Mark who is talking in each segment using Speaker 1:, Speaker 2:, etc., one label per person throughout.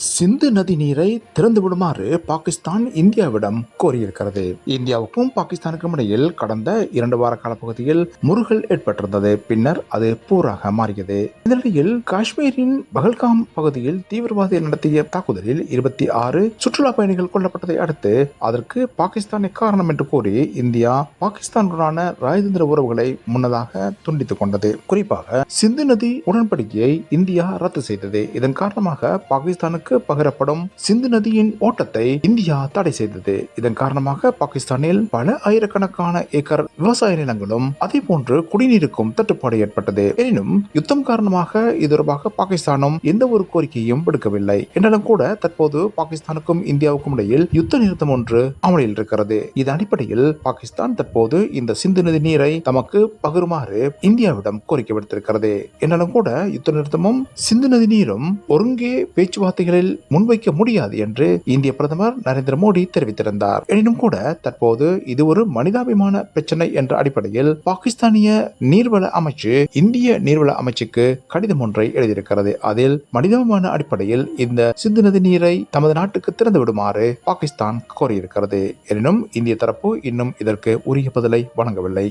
Speaker 1: சிந்து நதி நீரை திறந்து விடுமாறு பாகிஸ்தான் இந்தியாவிடம் கோரியிருக்கிறது. இந்தியாவுக்கும் பாகிஸ்தானுக்கும் இடையில் கடந்த இரண்டு வார கால பகுதியில் முருகல் ஏற்பட்டிருந்தது. பின்னர் அது போராக மாறியது. இதனிடையில் காஷ்மீரின் பகல்காம் பகுதியில் தீவிரவாதிகள் நடத்திய தாக்குதலில் இருபத்தி ஆறு சுற்றுலா பயணிகள் கொல்லப்பட்டதை அடுத்து அதற்கு பாகிஸ்தானை காரணம் என்று கூறி இந்தியா பாகிஸ்தானுடனான ராஜதந்திர உறவுகளை முன்னதாக துண்டித்துக் கொண்டது. குறிப்பாக சிந்து நதி உடன்படிக்கையை இந்தியா ரத்து செய்தது. இதன் காரணமாக பாகிஸ்தானுக்கு பகிரப்படும் சிந்து நதியின் ஓட்டத்தை இந்தியா தடை செய்தது. இதன் காரணமாக பாகிஸ்தானில் பல ஆயிரக்கணக்கான ஏக்கர் விவசாய நிலங்களும் அதே போன்று குடிநீருக்கும் தட்டுப்பாடு ஏற்பட்டது. எனினும் யுத்தம் காரணமாக இது தொடர்பாக பாகிஸ்தானும் எந்த ஒரு கோரிக்கையும் விடுக்கவில்லை. என்றாலும் கூட தற்போது பாகிஸ்தானுக்கும் இந்தியாவுக்கும் இடையில் யுத்த நிறுத்தம் ஒன்று அமலில் இருக்கிறது. இதன் அடிப்படையில் பாகிஸ்தான் தற்போது இந்த சிந்து நதி நீரை தமக்கு பகிருமாறு இந்தியாவிடம் கோரிக்கை விடுத்திருக்கிறது. என்றாலும் கூட யுத்த நிறுத்தமும் சிந்து நதி நீரும் ஒருங்கே பேச்சுவார்த்தைகளில் முன்வைக்க முடியாது என்று இந்திய பிரதமர் நரேந்திர மோடி தெரிவித்திருந்தார். எனினும் கூட தற்போது இது ஒரு மனிதாபிமான பிரச்சனை என்ற அடிப்படையில் பாகிஸ்தானிய நீர்வள அமைச்சு இந்திய நீர்வள அமைச்சுக்கு கடிதம் ஒன்றை எழுதியிருக்கிறது. அதில் மனிதாபிமான அடிப்படையில் இந்த சிந்து நதி நீரை தமது நாட்டுக்கு திறந்து விடுமாறு பாகிஸ்தான் கோரியிருக்கிறது. எனினும் இந்திய தரப்பு இன்னும் இதற்கு உரிய பதிலை வழங்கவில்லை.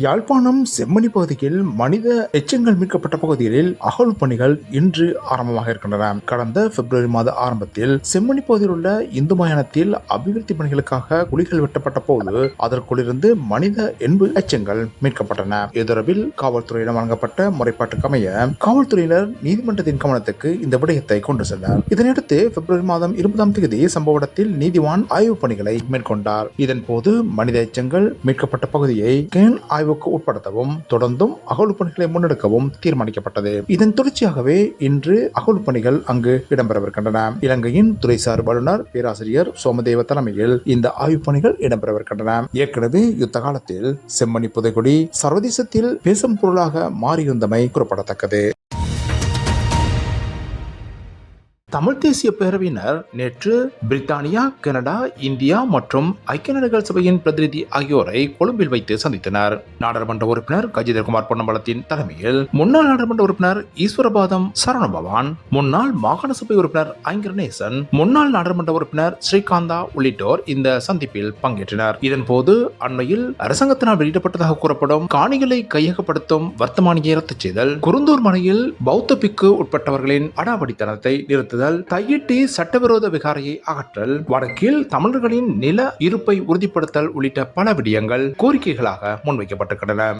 Speaker 1: யாழ்ப்பாணம் செம்மணி பகுதியில் மனித எச்சங்கள் மீட்கப்பட்ட பகுதிகளில் அகழ்வு பணிகள் இன்று ஆரம்பமாக இருக்கின்றன. கடந்த பிப்ரவரி மாத ஆரம்பத்தில் செம்மணி பகுதியில் உள்ள இந்து மயானத்தில் அபிவிருத்தி பணிகளுக்காக குழிகள் வெட்டப்பட்ட போது அதற்குள்ளிருந்து மனித எண்பு எச்சங்கள் மீட்கப்பட்டன. இது காவல்துறையிடம் வழங்கப்பட்ட முறைப்பாட்டுக்கு அமைய காவல்துறையினர் நீதிமன்றத்தின் கவனத்துக்கு இந்த விடயத்தை கொண்டு சென்றார். இதனையடுத்து பிப்ரவரி மாதம் இருபதாம் தேதி சம்பவ இடத்தில் நீதிவான் ஆய்வு பணிகளை மேற்கொண்டார். இதன் போது மனித எச்சங்கள் மீட்கப்பட்ட பகுதியை கேன் ஆய்வுக்கு உட்படுத்தவும் தொடர்ந்தும் அகழ்வு பணிகளை முன்னெடுக்கவும் தீர்மானிக்கப்பட்டது. இதன் தொடர்ச்சியாகவே இன்று அகழ்வு பணிகள் அங்கு இடம்பெறவிருக்கின்றன. இலங்கையின் துறைசார் வல்லுநர் பேராசிரியர் சோமதேவ தலைமையில் இந்த ஆய்வு பணிகள் இடம்பெறவிருக்கின்றன. ஏற்கனவே யுத்த காலத்தில் செம்மணி புதைகுடி சர்வதேசத்தில் பேசும் பொருளாக மாறியிருந்தமை குறிப்பிடத்தக்கது. தமிழ் தேசிய பேரவையினர் நேற்று பிரித்தானியா கனடா இந்தியா மற்றும் ஐக்கிய நாடுகள் சபையின் பிரதிநிதி ஆகியோரை கொழும்பில் வைத்து சந்தித்தனர். நாடாளுமன்ற உறுப்பினர் கஜிதகுமார் பொன்னம்பலத்தின் தலைமையில் முன்னாள் நாடாளுமன்ற உறுப்பினர் ஈஸ்வரபாதம் சரணபவான் முன்னாள் மாகாண சபை உறுப்பினர் ஐங்கரணேசன் முன்னாள் நாடாளுமன்ற உறுப்பினர் ஸ்ரீகாந்தா உள்ளிட்டோர் இந்த சந்திப்பில் பங்கேற்றனர். இதன்போது அண்மையில் அரசாங்கத்தினால் வெளியிடப்பட்டதாக கூறப்படும் காணிகளை கையகப்படுத்தும் வர்த்தமானியை ரத்து செய்தல் குருந்தூர் மனையில் பௌத்த பிக்கு உட்பட்டவர்களின் அடாவடித்தனத்தை நிறுத்துதல் தையிட்டி சட்டவிரோத விகாரையை அகற்றல் வடக்கில் தமிழர்களின் நில இருப்பை உறுதிப்படுத்தல் உள்ளிட்ட பல விடயங்கள் கோரிக்கைகளாக முன்வைக்கப்பட்டிருக்கின்றன.